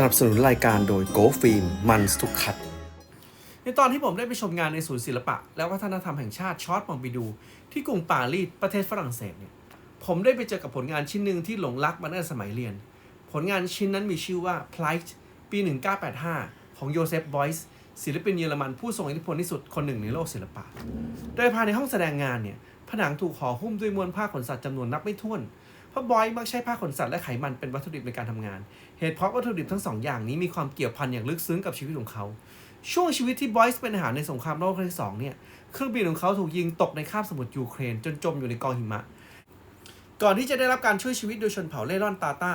สนับสนุนรายการโดย Go Film มันทุกคัด ในตอนที่ผมได้ไปชมงานในศูนย์ศิลปะ และวัฒนธรรมแห่งชาติชอตมองบิดู ที่กรุงปารีสประเทศฝรั่งเศสเนี่ยผมได้ไปเจอกับผลงานชิ้นหนึ่งที่หลงรักมาตั้งแต่สมัยเรียน ผลงานชิ้นนั้นมีชื่อว่า Plight ปี 1985 ของโยเซฟบอยส์ศิลปินเยอรมันผู้ทรงอิทธิพลที่สุดคนหนึ่งในโลกศิลปะ โดยภายในห้องแสดงงานเนี่ยผนังถูกห่อหุ้มด้วยมวลผ้าขนสัตว์จำนวนนับไม่ถ้วน ราะบอยมักใช้ผ้าขนสัตว์และไขมันเป็นวัตถุดิบในการทำงาน เหตุเพราะวัตถุดิบทั้งสองอย่างนี้มีความเกี่ยวพันอย่างลึกซึ้งกับชีวิตของเขา ช่วงชีวิตที่บอยส์เป็นทหารในสงครามโลกครั้งที่สองเนี่ย เครื่องบินของเขาถูกยิงตกในคาบสมุทรยูเครน จนจมอยู่ในกองหิมะ ก่อนที่จะได้รับการช่วยชีวิตโดยชนเผ่าเล่ร่อนตาตา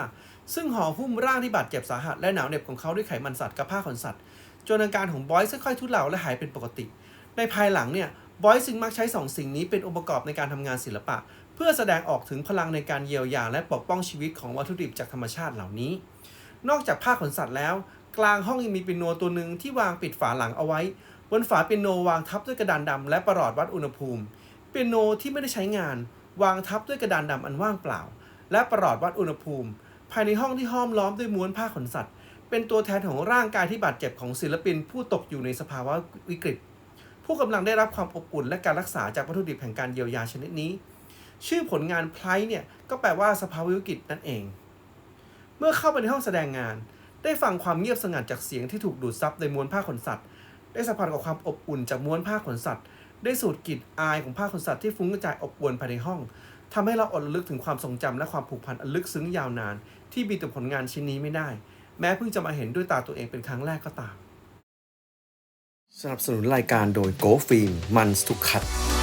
ซึ่งห่อหุ้มร่างที่บาดเจ็บสาหัสและหนาวเหน็บของเขาด้วยไขมันสัตว์กับผ้าขนสัตว์ จนอาการของบอยส์ค่อยๆทุเลาและหายเป็นปกติ ในภายหลังเนี่ย บอยส์จึงมักใช้สองสิ่งนี้เป็นองค์ประกอบในการทำงานศิลปะ เพื่อแสดงออกถึงพลังในการเยียวยาและปกป้องชีวิตของวัตถุดิบจากธรรมชาติเหล่านี้ นอกจากผ้าขนสัตว์แล้ว กลางห้องยังมีเปียโนตัวหนึ่งที่วางปิดฝาหลังเอาไว้ บนฝาเปียโนวางทับด้วยกระดานดำและประหลอดวัดอุณหภูมิ เปียโนที่ไม่ได้ใช้งาน วางทับด้วยกระดานดำอันว่างเปล่า และประหลอดวัดอุณหภูมิ ภายในห้องที่ห้อมล้อมด้วยม้วนผ้าขนสัตว์ เป็นตัวแทนของร่างกายที่บาดเจ็บของศิลปินผู้ตกอยู่ในสภาวะวิกฤต ผู้กำลังได้รับความอบอุ่นและการรักษาจากวัตถุดิบแห่งการเยียวยาชนิดนี้ ชื่อผลงานไพลเนี่ยก็แปลว่าสภาวะวิกฤตนั่นเอง เมื่อเข้าไปในห้องแสดงงาน ได้ฟังความเงียบสงัดจากเสียงที่ถูกดูดซับในม้วนผ้าขนสัตว์ ได้สัมผัสกับความอบอุ่นจากม้วนผ้าขนสัตว์ ได้สูดกลิ่นอายของผ้าขนสัตว์ที่ฟุ้งกระจายอบอวลภายในห้องทำให้เราอดระลึกถึงความทรงจำและความผูกพันอันลึกซึ้งยาวนาน ที่มีต่อผลงานชิ้นนี้ไม่ได้ แม้เพิ่งจะมาเห็นด้วยตาตัวเองเป็นครั้งแรกก็ตาม สนับสนุนรายการโดย Go Film มันทุกคัด